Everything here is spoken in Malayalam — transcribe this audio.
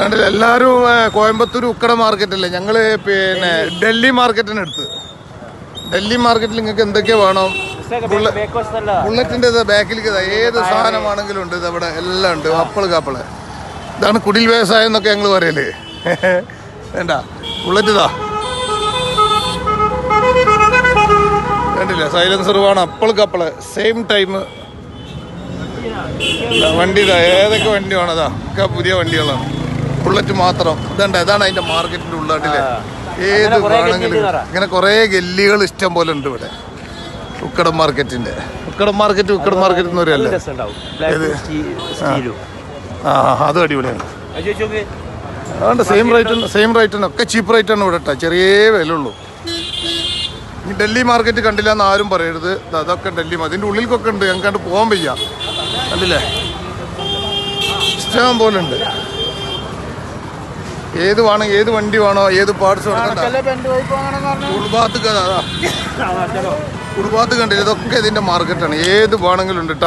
കണ്ടില്ല എല്ലാവരും കോയമ്പത്തൂർ ഉക്കട മാർക്കറ്റല്ലേ ഞങ്ങൾ പിന്നെ ഡൽഹി മാർക്കറ്റിന് എടുത്ത് ഡൽഹി മാർക്കറ്റിൽ നിങ്ങൾക്ക് എന്തൊക്കെ വേണം? ബുള്ളറ്റിന്റെ ബാക്കിലേക്ക് ഏത് സാധനമാണെങ്കിലും ഉണ്ട്. ഇതവിടെ എല്ലാം ഉണ്ട്. അപ്പൾ കാപ്പൾ. ഇതാണ് കുടിൽ വ്യവസായം എന്നൊക്കെ ഞങ്ങൾ പറയല്ലേ വേണ്ട. ബുള്ളറ്റ് ഇതാ. കണ്ടില്ല? സൈലൻസർ വേണം. അപ്പൾ കപ്പൾ. സെയിം ടൈം വണ്ടി ഇതാ. ഏതൊക്കെ വണ്ടി വേണം? അതാ ഒക്കെ പുതിയ വണ്ടികളാണ്. ബുള്ളറ്റ് മാത്രം. ഇതണ്ട ഇതാണ് അതിന്റെ മാർക്കറ്റിന്റെ ഉള്ളാട്ടിൽ. ഏത് വേണമെങ്കിലും ഇങ്ങനെ കുറെ ഗല്ലികൾ ഇഷ്ടം പോലെ ഉണ്ട് ഇവിടെ. ഉക്കടം മാർക്കറ്റിന്റെ. ഉക്കടം മാർക്കറ്റ് ഉക്കടം മാർക്കറ്റ് എന്ന് പറയല്ലേ? ആ. അത് അടിപൊളിയാണ്. അതുകൊണ്ട് സെയിം റേറ്റ് സെയിം റേറ്റ് ഒക്കെ ചീപ്പ് റേറ്റ് ആണ് ഇവിടെ കേട്ടോ ചെറിയ വില ഉള്ളൂ ഇനി ഡൽഹി മാർക്കറ്റ് കണ്ടില്ല എന്ന് ആരും പറയരുത്. അതൊക്കെ ഡൽഹി അതിന്റെ ഉള്ളിൽക്കൊക്കെ ഉണ്ട്. ഞങ്ങൾക്ക് പോകാൻ വയ്യ. കണ്ടില്ലേ? ഇഷ്ടം പോലെ ഉണ്ട്. ഏത് വേണം ഏത് വണ്ടി വേണോ ഏത് പാർട്സ് ഉൾഭാഗത്ത് കുടുംബാത്ത് കണ്ടില്ല ഇതൊക്കെ ഇതിന്റെ മാർക്കറ്റാണ് ഏത് വേണമെങ്കിലും ഉണ്ട്